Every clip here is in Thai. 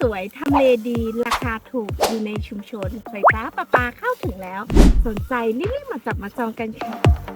สวย ทำเลดี ราคาถูก อยู่ในชุมชน ไฟฟ้าประปาเข้าถึงแล้ว สนใจรีบๆมาจับมาจองกันค่ะ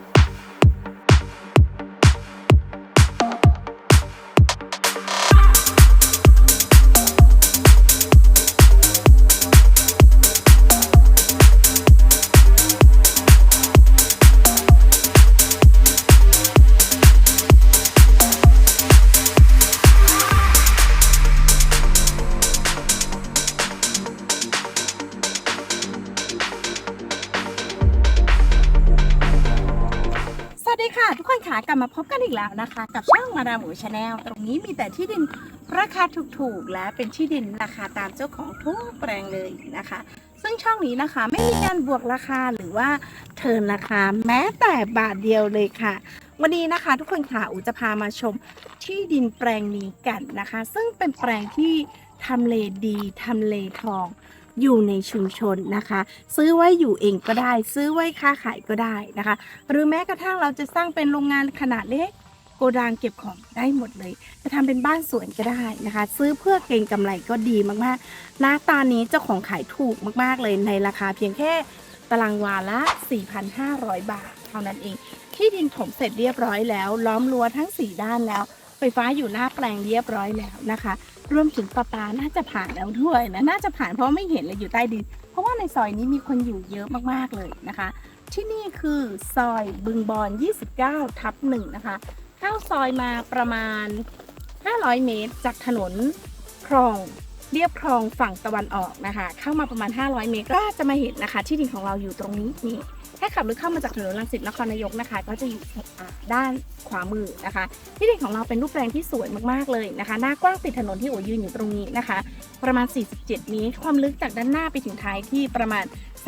มาพบกันอีกแล้วนะคะ กับช่องมาดามหมูชาแนลตรงนี้มีแต่ที่ดินราคาถูกๆ และเป็นที่ดินราคาตามเจ้าของทุกแปลงเลยนะคะ ซึ่งช่องนี้นะคะไม่มีการบวกราคาหรือว่าเทิร์นราคาแม้แต่บาทเดียวเลยค่ะ วันนี้นะคะทุกคนค่ะอูจะพามาชมที่ดินแปลงนี้กันนะคะ ซึ่งเป็นแปลงที่ทำเลดีทำเลทอง อยู่ในชุมชนนะคะ ซื้อไว้อยู่เองก็ได้ ซื้อไว้ค้าขายก็ได้นะคะ หรือแม้กระทั่งเราจะสร้างเป็นโรงงานขนาดเล็กโกดังเก็บของได้หมดเลย จะทำเป็นบ้านสวนก็ได้นะคะ ซื้อเพื่อเก็งกำไรก็ดีมากๆ หน้าตานี้เจ้าของขายถูกมากๆเลยในราคาเพียงแค่ตารางวาละ 4,500 บาท เท่านั้นเอง ที่ดินถมเสร็จเรียบร้อยแล้ว ล้อมรั้วทั้ง 4 ด้านแล้ว ไฟฟ้าอยู่หน้าแปลงเรียบร้อยแล้วนะคะรวมถึงประปาน่าจะผ่านแล้วด้วยนะน่าจะผ่านเพราะไม่เห็นเลยอยู่ใต้ดิน เพราะว่าในซอยนี้มีคนอยู่เยอะมากๆเลยนะคะ ที่นี่คือซอยบึงบอน 29 ทับหนึ่งนะคะ เข้าซอยมาประมาณ 500 เมตร จากถนนคลองเรียบคลองฝั่งตะวันออกนะคะ เข้ามาประมาณ 500 เมตรก็จะมาเห็นนะคะ ที่ดินของเราอยู่ตรงนี้นี่ แค่ขับรถเข้ามาจากถนนรังสิตนครนายกนะคะ ก็จะอยู่ด้านขวามือนะคะ ที่ดินของเราเป็นรูปแปลงที่สวยมากๆเลยนะคะ หน้ากว้างติดถนนที่โอยืนอยู่ตรงนี้นะคะ ประมาณ 47 เมตร ความลึกจากด้านหน้าไปถึงท้ายที่ประมาณ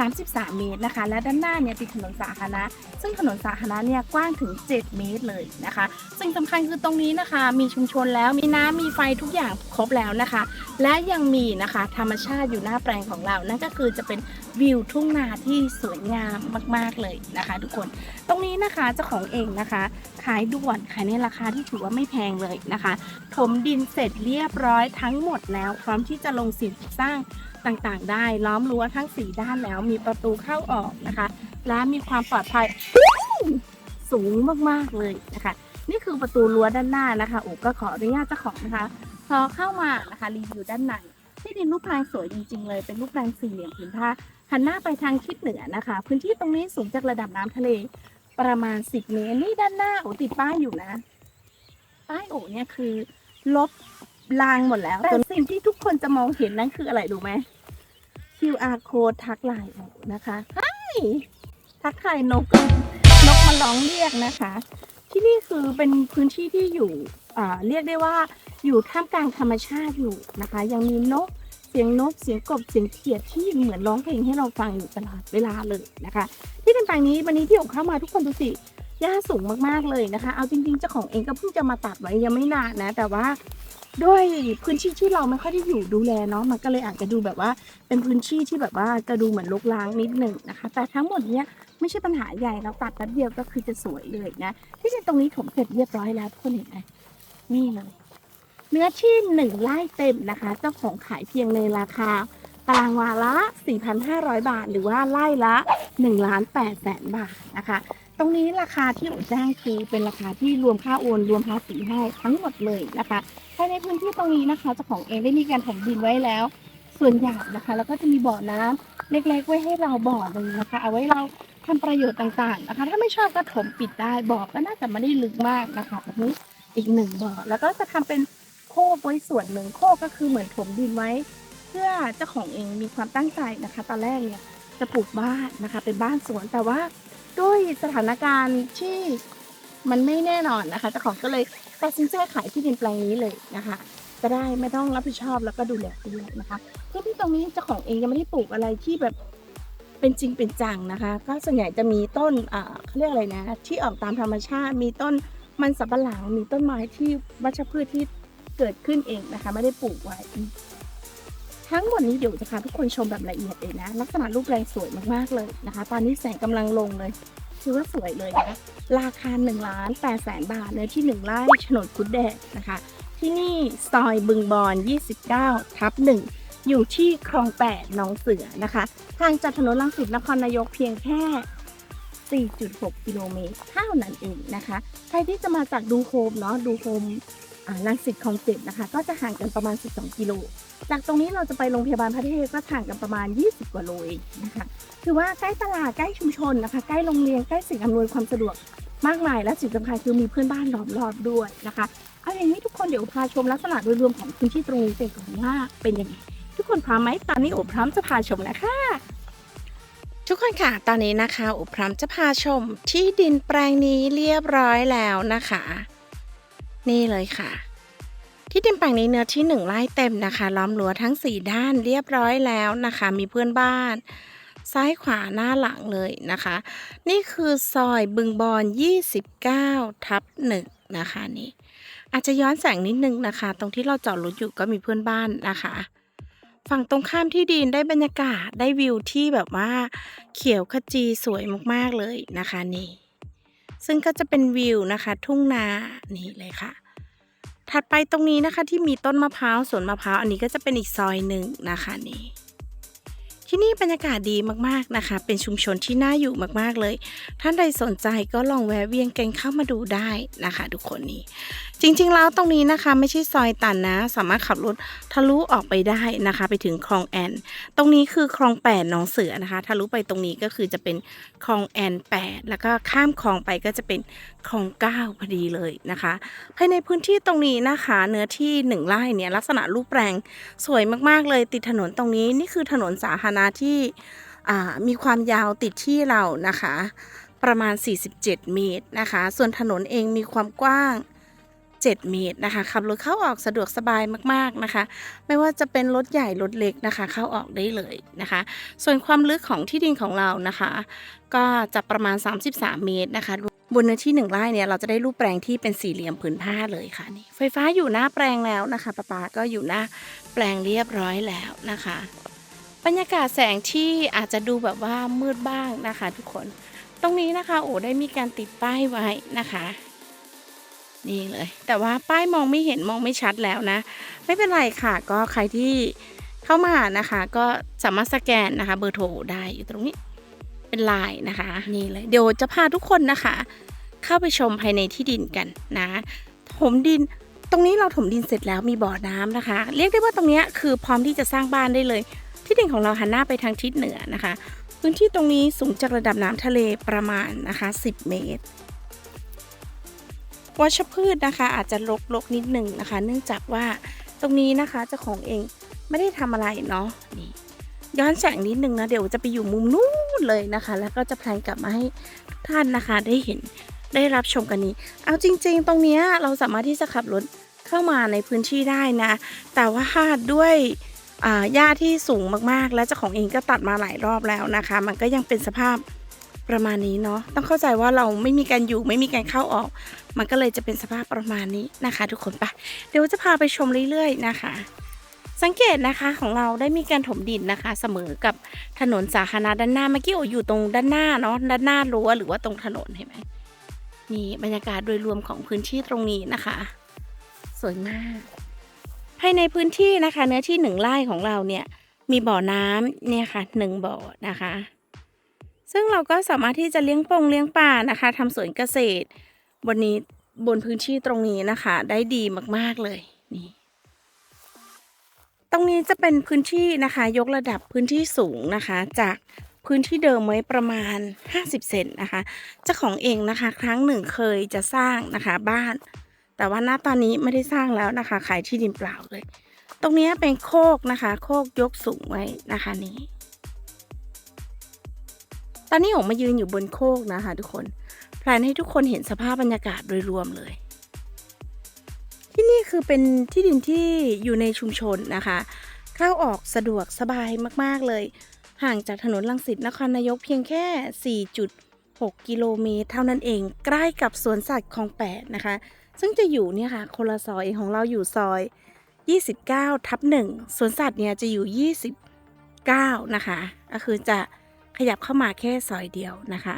33 เมตรนะคะ และด้านหน้าเนี่ยติดถนนสาธารณะ ซึ่งถนนสาธารณะเนี่ยกว้างถึง 7 เมตรเลยนะคะสิ่งสำคัญคือตรงนี้นะคะ มีชุมชนแล้ว มีน้ำมีไฟทุกอย่างครบแล้วนะคะ และยังมีนะคะธรรมชาติอยู่หน้าแปลงของเรา นั่นก็คือจะเป็นวิวทุ่งนาที่สวยงามมากๆเลยนะคะ ทุกคนตรงนี้นะคะเจ้าของเองนะคะ ขายด่วนขายในราคาที่ถือว่าไม่แพงเลยนะคะ ถมดินเสร็จเรียบร้อยทั้งหมดแล้ว พร้อมที่จะลงสิ่งสร้างต่างๆ ได้ล้อมรั้วทั้ง 4 ด้านแล้วมีประตูเข้าออกนะคะ และมีความปลอดภัยสูงมากๆเลยนะคะ นี่คือประตูรั้วด้านหน้านะคะอุก็ขออนุญาตเจ้าของนะคะพอเข้ามานะคะรีวิวด้านในที่ดินรูปแปลงสวยจริงๆเลยเป็นรูปแปลงสี่เหลี่ยมผืนผ้า หันหน้าไปทางทิศเหนือนะคะ พื้นที่ตรงนี้สูงจากระดับน้ำทะเลประมาณ 10 เมตร นี่ด้านหน้าโอติดป้ายอยู่นะ ป้ายโอเนี่ยคือ ลบรางหมดแล้ว แต่สิ่งที่ทุกคนจะมองเห็นนั่นคืออะไรรู้ไหม QR code ทักไลน์โอนะคะไฮ้ทักทายนกนกมาร้องเรียกนะคะ ที่นี่คือเป็นพื้นที่ที่อยู่อ่าเรียกได้ว่าอยู่ท่ามกลางธรรมชาติอยู่นะคะ ยังมีนก สียงนกเสียงกบเสียงเขียดที่เหมือนร้องเพลงให้เราฟังอยู่ตลอดเวลาเลยนะคะ ที่ต่างๆนี้วันนี้ที่ผมเข้ามาทุกคนดูสิหญ้าสูงมากๆเลยนะคะ เอาจริงๆเจ้าของเองก็เพิ่งจะมาตัดไว้ยังไม่นานนะ แต่ว่าด้วยพื้นที่ที่เราไม่ค่อยได้อยู่ดูแลเนาะมันก็เลยอาจจะดูแบบว่าเป็นพื้นที่ที่แบบว่าจะดูเหมือนรกร้างนิดหนึ่งนะคะ แต่ทั้งหมดเนี้ยไม่ใช่ปัญหาใหญ่เราตัดแป๊บเดียวก็คือจะสวยเลยนะ ที่จริงตรงนี้ถมเสร็จเรียบร้อยแล้วทุกคนเห็นไหมนี่เลย เนื้อที่หนึ่งไร่เต็มนะคะ เจ้าของขายเพียงในราคาตารางวาละ 4,500 บาท หรือว่าไร่ละ1ล้าน8แสนบาทนะคะ ตรงนี้ราคาที่ผมแจ้งคือเป็นราคาที่รวมค่าโอน รวมภาษีให้ทั้งหมดเลยนะคะภายในพื้นที่ตรงนี้นะคะเจ้าของเองได้มีการถมดินไว้แล้ว ส่วนใหญ่นะคะ แล้วก็จะมีบ่อน้ำเล็กๆไว้ให้เราบ่อหนึ่งนะคะ เอาไว้เราทำประโยชน์ต่างๆนะคะ ถ้าไม่ชอบก็ถมปิดได้บ่อก็น่าจะไม่ได้ลึกมากนะคะแบบนี้อีกหนึ่งบ่อแล้วก็จะทำเป็น โคกไว้ส่วนหนึ่งโคกก็คือเหมือนถมดินไว้ เพื่อเจ้าของเองมีความตั้งใจนะคะ ตอนแรกเนี่ยจะปลูกบ้านนะคะ เป็นบ้านสวนแต่ว่าด้วยสถานการณ์ที่มันไม่แน่นอนนะคะเจ้าของก็เลยตัดสินใจขายที่ดินแปลงนี้เลยนะคะจะได้ไม่ต้องรับผิดชอบแล้วก็ดูแลด้วยนะคะพื้นที่ตรงนี้เจ้าของเองยังไม่ได้ปลูกอะไรที่แบบเป็นจริงเป็นจังนะคะ ก็ส่วนใหญ่จะมีต้นอ่าเขาเรียกอะไรนะ ที่ออกตามธรรมชาติ มีต้นมันสำปะหลังมีต้นไม้ที่วัชพืชที่ เกิดขึ้นเองนะคะ ไม่ได้ปลูกไว้ ทั้งหมดนี้เดี๋ยวจะพาทุกคนชมแบบละเอียดเลยนะ ลักษณะรูปแรงสวยมากๆเลยนะคะ ตอนนี้แสงกำลังลงเลยถือว่าสวยเลยนะราคา1ล้าน8แสนบาทเนื้อที่ 1ไร่โฉนดคุดแดงนะคะ ที่นี่ซอยบึงบอน 29 ทับ 1 อยู่ที่คลอง8หนองเสือนะคะห่างจากถนนลังสิตนครนายกเพียงแค่ 4.6 กิโลเมตรเท่านั้นเองนะคะ ใครที่จะมาจากดูโฮมเนาะดูโฮม ลังสิตคลองเจ็ดนะคะ ก็จะห่างกันประมาณ 12 กิโล จากตรงนี้เราจะไปโรงพยาบาลพระเทพก็ห่างกันประมาณ 20 กว่าโลเองนะคะถือว่าใกล้ตลาดใกล้ชุมชนนะคะ ใกล้โรงเรียนใกล้สิ่งอำนวยความสะดวกมากมายและสิ่งสำคัญคือมีเพื่อนบ้านล้อมรอบด้วยนะคะเอาอย่างนี้ทุกคนเดี๋ยวพาชมลักษณะโดยรวมของพื้นที่ตรงนี้กันก่อนว่าเป็นยังไงทุกคนพร้อมไหมตอนนี้โอพร้อมจะพาชมแล้วค่ะทุกคนค่ะ ตอนนี้นะคะโอบพร้อมจะพาชมที่ดินแปลงนี้เรียบร้อยแล้วนะคะ นี่เลยค่ะ ที่ดินแปลงนี้เนื้อที่หนึ่งไร่เต็มนะคะ ล้อมรั้วทั้งสี่ด้านเรียบร้อยแล้วนะคะ มีเพื่อนบ้าน ซ้ายขวาหน้าหลังเลยนะคะ นี่คือซอยบึงบอน29 ทับหนึ่งนะคะนี่อาจจะย้อนแสงนิดนึงนะคะ ตรงที่เราจอดรถอยู่ก็มีเพื่อนบ้านนะคะฝั่งตรงข้ามที่ดินได้บรรยากาศได้วิวที่แบบว่า เขียวขจีสวยมากๆเลยนะคะนี่ ซึ่งก็จะเป็นวิวนะคะ ทุ่งนานี่เลยค่ะ ถัดไปตรงนี้นะคะที่มีต้นมะพร้าวสวนมะพร้าวอันนี้ก็จะเป็นอีกซอยหนึ่งนะคะนี่ ที่นี่บรรยากาศดีมากๆนะคะ เป็นชุมชนที่น่าอยู่มากๆเลย ท่านใดสนใจก็ลองแวะเวียนกันเข้ามาดูได้นะคะทุกคนนี่จริงๆแล้วตรงนี้นะคะ ไม่ใช่ซอยตันนะ สามารถขับรถทะลุออกไปได้นะคะ ไปถึงคลองแอน ตรงนี้คือคลองแปดหนองเสือนะคะทะลุไปตรงนี้ก็คือจะเป็นคลองแอนแปดแล้วก็ข้ามคลองไปก็จะเป็นคลองเก้าพอดีเลยนะคะ ภายในพื้นที่ตรงนี้นะคะ เนื้อที่หนึ่งไร่เนี่ยลักษณะรูปแปลงสวยมากๆเลยติดถนนตรงนี้นี่คือถนนสาธารณะที่มีความยาวติดที่เรานะคะ ประมาณ 47 เมตรนะคะ ส่วนถนนเองมีความกว้าง 7 เมตรนะคะขับรถเข้าออกสะดวกสบายมากๆนะคะ ไม่ว่าจะเป็นรถใหญ่รถเล็กนะคะ เข้าออกได้เลยนะคะ ส่วนความลึกของที่ดินของเรานะคะ ก็จะประมาณ 33 เมตรนะคะบนเนื้อที่หนึ่งไร่เนี่ยเราจะได้รูปแปลงที่เป็นสี่เหลี่ยมผืนผ้าเลยค่ะนี่ไฟฟ้าอยู่หน้าแปลงแล้วนะคะป้าปาก็อยู่หน้าแปลงเรียบร้อยแล้วนะคะ บรรยากาศแสงที่อาจจะดูแบบว่ามืดบ้างนะคะทุกคน ตรงนี้นะคะโอ้ได้มีการติดป้ายไว้นะคะ นี่เลย แต่ว่าป้ายมองไม่เห็นมองไม่ชัดแล้วนะ ไม่เป็นไรค่ะ ก็ใครที่เข้ามานะคะ ก็สามารถสแกนนะคะ เบอร์โทรได้อยู่ตรงนี้เป็นไลน์นะคะ นี่เลยเดี๋ยวจะพาทุกคนนะคะ เข้าไปชมภายในที่ดินกันนะถมดินตรงนี้เราถมดินเสร็จแล้วมีบ่อน้ำนะคะ เรียกได้ว่าตรงนี้คือพร้อมที่จะสร้างบ้านได้เลย ที่ดินของเราหันหน้าไปทางทิศเหนือนะคะ พื้นที่ตรงนี้สูงจากระดับน้ำทะเลประมาณนะคะ 10 เมตร วัชพืชนะคะ อาจจะรกๆนิดหนึ่งนะคะ เนื่องจากว่าตรงนี้นะคะเจ้าของเองไม่ได้ทำอะไรเนาะนี่ย้อนแสงนิดนึงนะเดี๋ยวจะไปอยู่มุมนู้นเลยนะคะ แล้วก็จะแพลนกลับมาให้ทุกท่านนะคะ ได้เห็นได้รับชมกันนี้ เอาจริง ๆ ตรงนี้เราสามารถที่จะขับรถเข้ามาในพื้นที่ได้นะ แต่ว่าด้วย หญ้าที่สูงมากๆ และเจ้าของเองก็ตัดมาหลายรอบแล้วนะคะ มันก็ยังเป็นสภาพประมาณนี้เนาะต้องเข้าใจว่าเราไม่มีการอยู่ไม่มีการเข้าออก มันก็เลยจะเป็นสภาพประมาณนี้นะคะ ทุกคนไปเดี๋ยวจะพาไปชมเรื่อยๆนะคะสังเกตนะคะของเราได้มีการถมดินนะคะ เสมอกับถนนสาธารณะด้านหน้าเมื่อกี้โออยู่ตรงด้านหน้าเนาะด้านหน้ารั้วหรือว่าตรงถนนเห็นไหมนี่บรรยากาศโดยรวมของพื้นที่ตรงนี้นะคะ สวยมากายในพื้นที่นะคะ เนื้อที่หนึ่งไร่ของเราเนี่ยมีบ่อน้ำเนี่ยค่ะหนึ่งบ่อนะคะ ซึ่งเราก็สามารถที่จะเลี้ยงปงเลี้ยงป่านะคะทำสวนเกษตรวันนี้บนพื้นที่ตรงนี้นะคะ ได้ดีมากๆเลยนี่ตรงนี้จะเป็นพื้นที่นะคะ ยกระดับพื้นที่สูงนะคะ จากพื้นที่เดิมไว้ประมาณ 50 เซนนะคะเจ้าของเองนะคะ ครั้งหนึ่งเคยจะสร้างนะคะบ้าน แต่ว่าณตอนนี้ไม่ได้สร้างแล้วนะคะขายที่ดินเปล่าเลย ตรงนี้เป็นโคกนะคะ โคกยกสูงไว้นะคะนี้ตอนนี้ผมมายืนอยู่บนโคกนะคะ ทุกคนแพลนให้ทุกคนเห็นสภาพบรรยากาศโดยรวมเลย ที่นี่คือเป็นที่ดินที่อยู่ในชุมชนนะคะเข้าออกสะดวกสบายมากๆเลย ห่างจากถนนลังสิตนครนายกเพียงแค่ 4.6 กิโลเมตร เท่านั้นเองใกล้กับสวนสัตว์คลองแปดนะคะ ซึ่งจะอยู่เนี่ยค่ะคนละซอยเองของเราอยู่ซอย 29 ทับหนึ่งสวนสัตว์เนี่ยจะอยู่ 29 นะคะ ก็คือจะขยับเข้ามาแค่ซอยเดียวนะคะ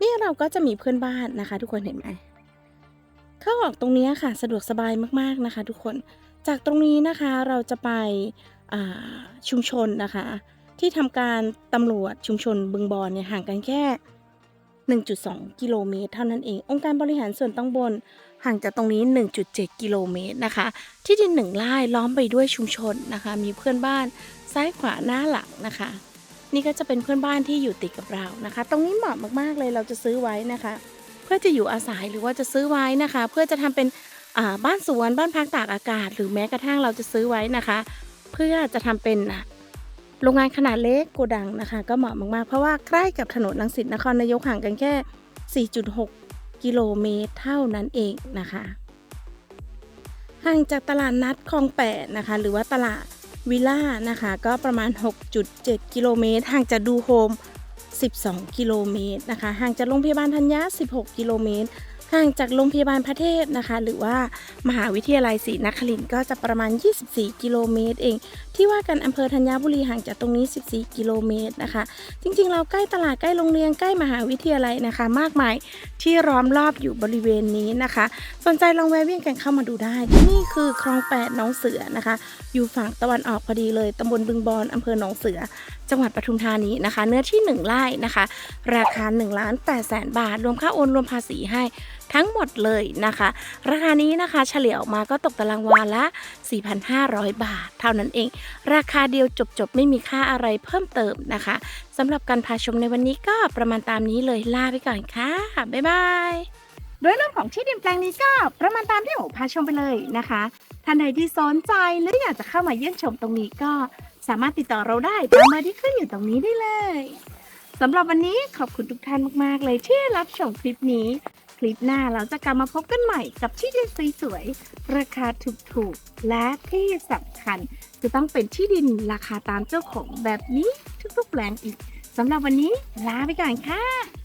นี่เราก็จะมีเพื่อนบ้านนะคะ ทุกคนเห็นไหมเข้าออกตรงนี้ค่ะสะดวกสบายมากๆนะคะ ทุกคนจากตรงนี้นะคะเราจะไปชุมชนนะคะ ที่ทำการตำรวจชุมชนบึงบอนเนี่ยห่างกันแค่ 1.2 กิโลเมตร เท่านั้นเอง องค์การบริหารส่วนตำบลห่างจากตรงนี้ 1.7 กิโลเมตรนะคะ ที่ดินหนึ่งไร่ล้อมไปด้วยชุมชนนะคะ มีเพื่อนบ้านซ้ายขวาหน้าหลังนะคะ นี่ก็จะเป็นเพื่อนบ้านที่อยู่ติดกับเรานะคะ ตรงนี้เหมาะมากๆเลยเราจะซื้อไว้นะคะ เพื่อจะอยู่อาศัยหรือว่าจะซื้อไว้นะคะ เพื่อจะทำเป็นบ้านสวนบ้านพักตากอากาศ หรือแม้กระทั่งเราจะซื้อไว้นะคะ เพื่อจะทำเป็น โรงงานขนาดเล็กโกดังนะคะ ก็เหมาะมาก ๆ เพราะว่าใกล้กับถนนลังสิตนครนายกห่างกันแค่ 4.6 กิโลเมตรเท่านั้นเองนะคะ ห่างจากตลาดนัดคลองแปดนะคะ หรือว่าตลาดวิลล่านะคะ ก็ประมาณ 6.7 กิโลเมตร ห่างจากดูโฮม 12 กิโลเมตรนะคะ ห่างจากโรงพยาบาลธัญญา16 กิโลเมตร ห่างจากโรงพยาบาลพระเทพนะคะ หรือว่ามหาวิทยาลัยศรีนครินทร์ก็จะประมาณ 24 กิโลเมตรเอง ที่ว่ากันอำเภอธัญบุรีห่างจากตรงนี้ 14 กิโลเมตรนะคะ จริงๆ เราใกล้ตลาดใกล้โรงเรียนใกล้มหาวิทยาลัยนะคะ มากมายที่ล้อมรอบอยู่บริเวณนี้นะคะ สนใจลองแวะเวียนกันเข้ามาดูได้ ที่นี่คือคลองแปดหนองเสือนะคะ อยู่ฝั่งตะวันออกพอดีเลยตำบลบึงบอนอำเภอหนองเสือ จังหวัดปทุมธานีนะคะ เนื้อที่ 1 ไร่นะคะ ราคา1ล้าน8แสนบาท รวมค่าโอนรวมภาษีให้ ทั้งหมดเลยนะคะ ราคานี้นะคะเฉลี่ยออกมาก็ตกตารางวาละ 4,500 บาท เท่านั้นเอง ราคาเดียวจบๆ ไม่มีค่าอะไรเพิ่มเติมนะคะสำหรับการพาชมในวันนี้ก็ประมาณตามนี้เลยลาไปก่อนค่ะ บ๊ายบายโดยเรื่องของที่ดินแปลงนี้ก็ประมาณตามที่หมูพาชมไปเลยนะคะท่านใดที่สนใจหรืออยากจะเข้ามาเยี่ยมชมตรงนี้ก็สามารถติดต่อเราได้ตามเบอร์ที่ขึ้นอยู่ตรงนี้ได้เลยสำหรับวันนี้ขอบคุณทุกท่านมาก ๆ เลยที่รับชมคลิปนี้ คลิปหน้าเราจะกลับมาพบกันใหม่กับที่ดินสวยๆ ราคาถูกๆ และที่สำคัญจะต้องเป็นที่ดินราคาตามเจ้าของแบบนี้ทุกๆแปลงอีกสำหรับวันนี้ลาไปก่อนค่ะ